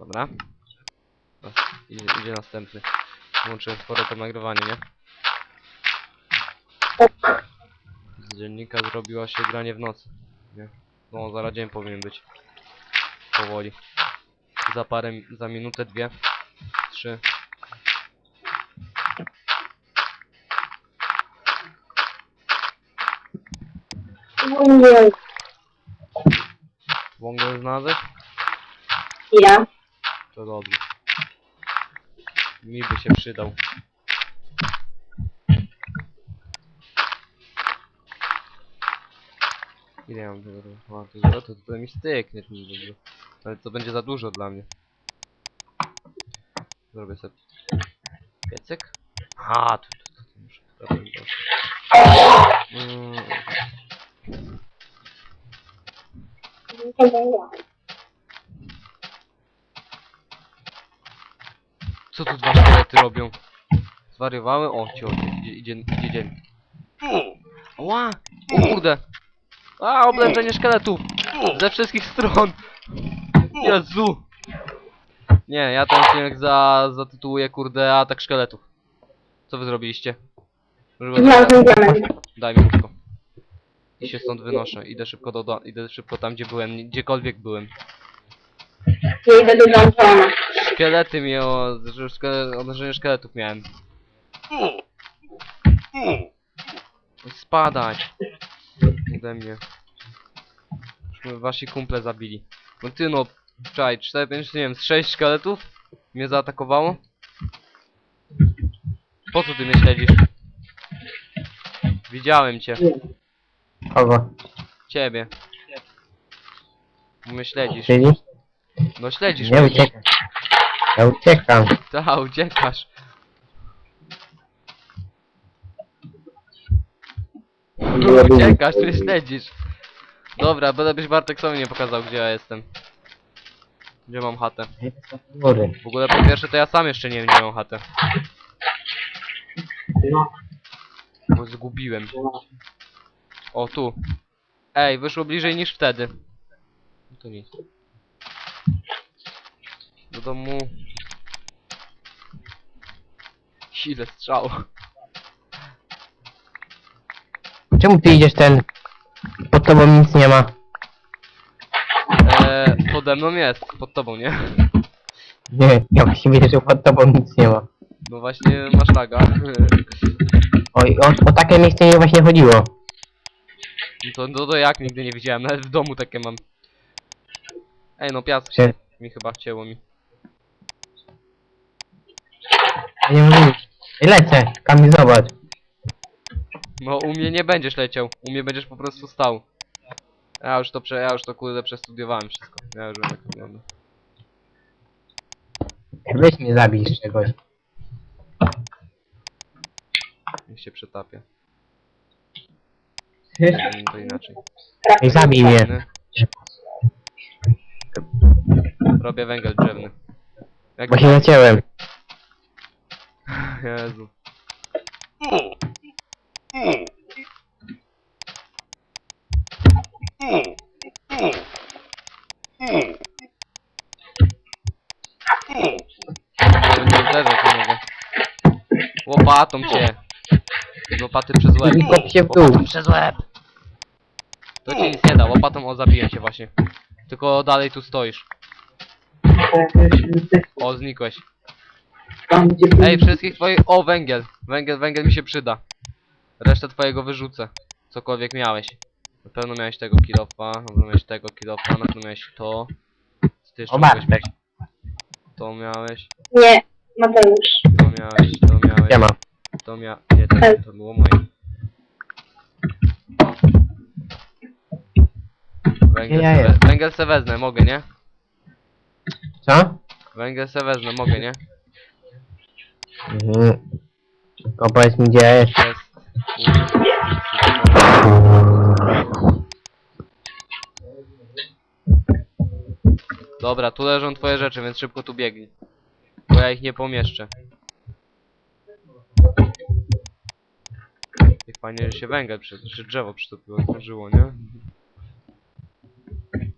Dobra. Nas, idzie, idzie następny. Włączyłem z powrotem nagrywanie, nie? Z dziennika zrobiła się granie w nocy. Nie? No, zaraz dzień powinien być. Powoli. Za parę, za minutę, dwie, trzy. Ojej, Wągę znalazłeś? chwila. To dobrze. Mi by się przydał. Ile mam tego? A, to, to, to, to mi styknie. to dobrze. Ale to będzie za dużo dla mnie. Zrobię sobie piecyk. A, tu, tu, tu, tu muszę tutaj to. Mm, co tu dwa szkielety robią? Zwariowały? O, cio, idzie, idzie, idzie dzień. Ła! O kurde! A, oblężenie szkieletów! Ze wszystkich stron! Jezu! Nie, ja ten odcinek za, zatytułuję, kurde, atak szkieletów. Co wy zrobiliście? Żeby- Znalazłem diament. Daj mi łóżko. I się stąd wynoszę. Idę szybko do, do idę szybko tam gdzie byłem, gdziekolwiek byłem. Ja idę do Johnsona. Szkielety mnie o... że szkele, odnożenie szkieletów miałem. Spadaj. Ode mnie. Już wasi kumple zabili. No ty no, czaj, 4, 5, nie wiem, z 6 szkieletów mnie zaatakowało? Po co ty mnie śledzisz? Widziałem cię. Kogo? Ciebie. Mnie śledzisz. No śledzisz Nie mnie. uciekam. Ja uciekam. Ta, uciekasz. Uciekasz, ty śledzisz. Dobra, byle byś Bartek sobie nie pokazał, gdzie ja jestem. Gdzie mam chatę. Góry. W ogóle po pierwsze to ja sam jeszcze nie wiem, gdzie mam chatę. Bo zgubiłem. O, tu. Ej, wyszło bliżej niż wtedy. No to nic. Do domu... Ile strzał. Czemu ty idziesz ten? Pod tobą nic nie ma. Eee, pode mną jest, pod tobą, nie? Nie, ja właśnie widzę, że pod tobą nic nie ma. No właśnie masz laga. Oj, o, o takie miejsce nie właśnie chodziło. No to, no to jak nigdy nie widziałem, nawet w domu takie mam. Ej no piasek Się, mi chyba cięło mi. ja nie mówię. Ej, Lecę, Kamil zobacz. No u mnie nie będziesz leciał, u mnie będziesz po prostu stał. Ja już to prze, ja już to kurde przestudiowałem wszystko. Ja już wiem jak to wygląda. Weź mnie zabij z czegoś. Niech się przetapia. Nie, to inaczej. zabij mnie. Robię węgiel drzewny. Jak Właśnie zacięłem. Jezu. Uderzać nie mogę. Łopatą cię. Łopaty przez łeb. Kop się w dół. Łopatą przez łeb. To ci nic nie da, łopatą o zabiję cię właśnie. Tylko dalej tu stoisz. O, znikłeś. Ej, wszystkich twoich... O, węgiel. Węgiel, węgiel mi się przyda. Resztę twojego wyrzucę. Cokolwiek miałeś. Na pewno miałeś tego kilofa, na pewno miałeś tego kilofa, na pewno miałeś to. Co ty jeszcze O, mogłeś Bartek. mieć? To miałeś, Nie, Mateusz. to miałeś, to miałeś, Nie ma. to mia... Nie, to, to było moje. Węgiel, Ja se, we, węgiel se wezmę, mogę, nie? Co? Węgiel se wezmę, mogę, nie? Mhm. Powiedz mi gdzie. Jest. Dobra, tu leżą twoje rzeczy, więc szybko tu biegnij. Bo ja ich nie pomieszczę. Jak fajnie, że się węgiel, przy, czy drzewo przytopiło, nie?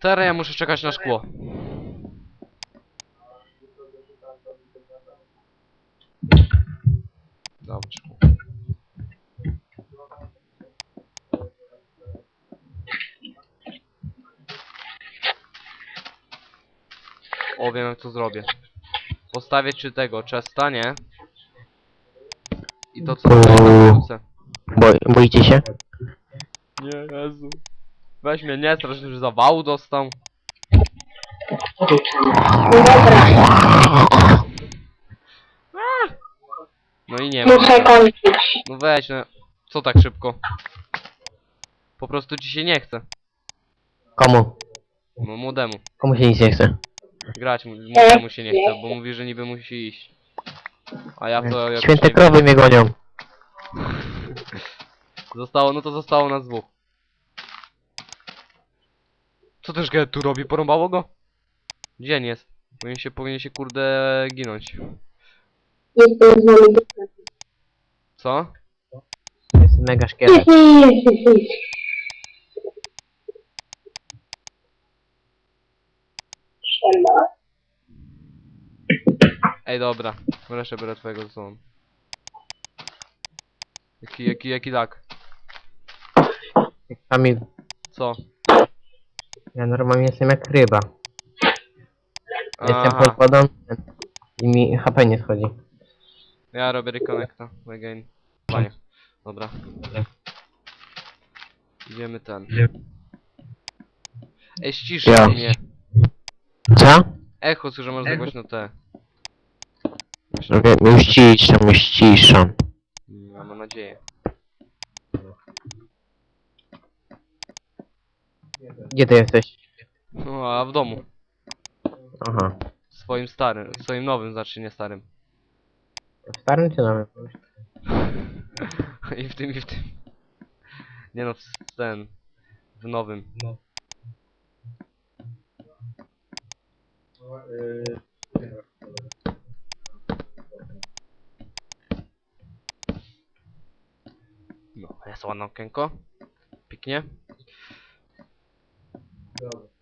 Teraz ja muszę czekać na szkło. O, wiem jak to zrobię. Postawię czy tego, chesta, nie? I to co tutaj wrzucę. Bo, boicie się? Nie, Jezu. Weź mnie, nie strasz, że zawału dostał. No dobra, No i nie ma. muszę kończyć. No weź, no. Co tak szybko? Po prostu ci się nie chce. Komu? No młodemu. Komu się nic nie chce? Grać mu, młodemu się nie chce, bo mówi, że niby musi iść. A ja to Święte nie- krowy mnie gonią. Zostało, no to zostało nas dwóch. Co też Get tu robi? Porąbało go? Dzień jest. Powinien się, powinien się kurde ginąć. Jestem z wami. Co? Jest mega szkielet. Siema. Ej dobra, wreszcie biorę twojego zon. Jaki, jaki, jaki lak? Kamil, Co? ja normalnie jestem jak ryba. Jestem Aha, pod wodą i mi HP nie schodzi. ja robię reconnecta again. Panie. Dobra. Idziemy ten. Ej, ściszaj Ja. mnie. Co? Echo, słyszę, masz za głośno te. Już ciszam, już ciszam. Ja mam nadzieję. Gdzie ty jesteś? No, a w domu. Aha. Swoim starym, swoim nowym, znaczy nie starym. W starym czy nowym? I w tym, i w tym. Nie no, w ten. W nowym. No, jest ładne okienko. Pięknie. Co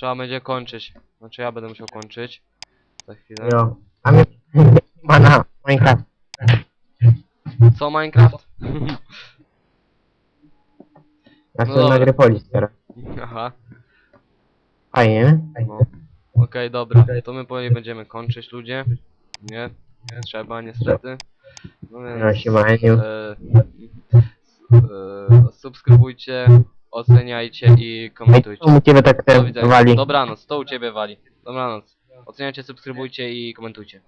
trzeba będzie kończyć. Znaczy ja będę musiał kończyć. Za chwilę. Jo. A mnie ma na Minecraft. Co Minecraft? Ja No sobie dobra. na Grypolis teraz. Aha, Fajnie. no. Okej, dobra, to my powoli będziemy kończyć ludzie. Nie, nie trzeba niestety. No No więc... siemaniu. E, e, subskrybujcie, oceniajcie i komentujcie. czemu ciebie tak Do widzenia. wali? Dobranoc, to u ciebie wali. Dobranoc. Oceniajcie, subskrybujcie i komentujcie.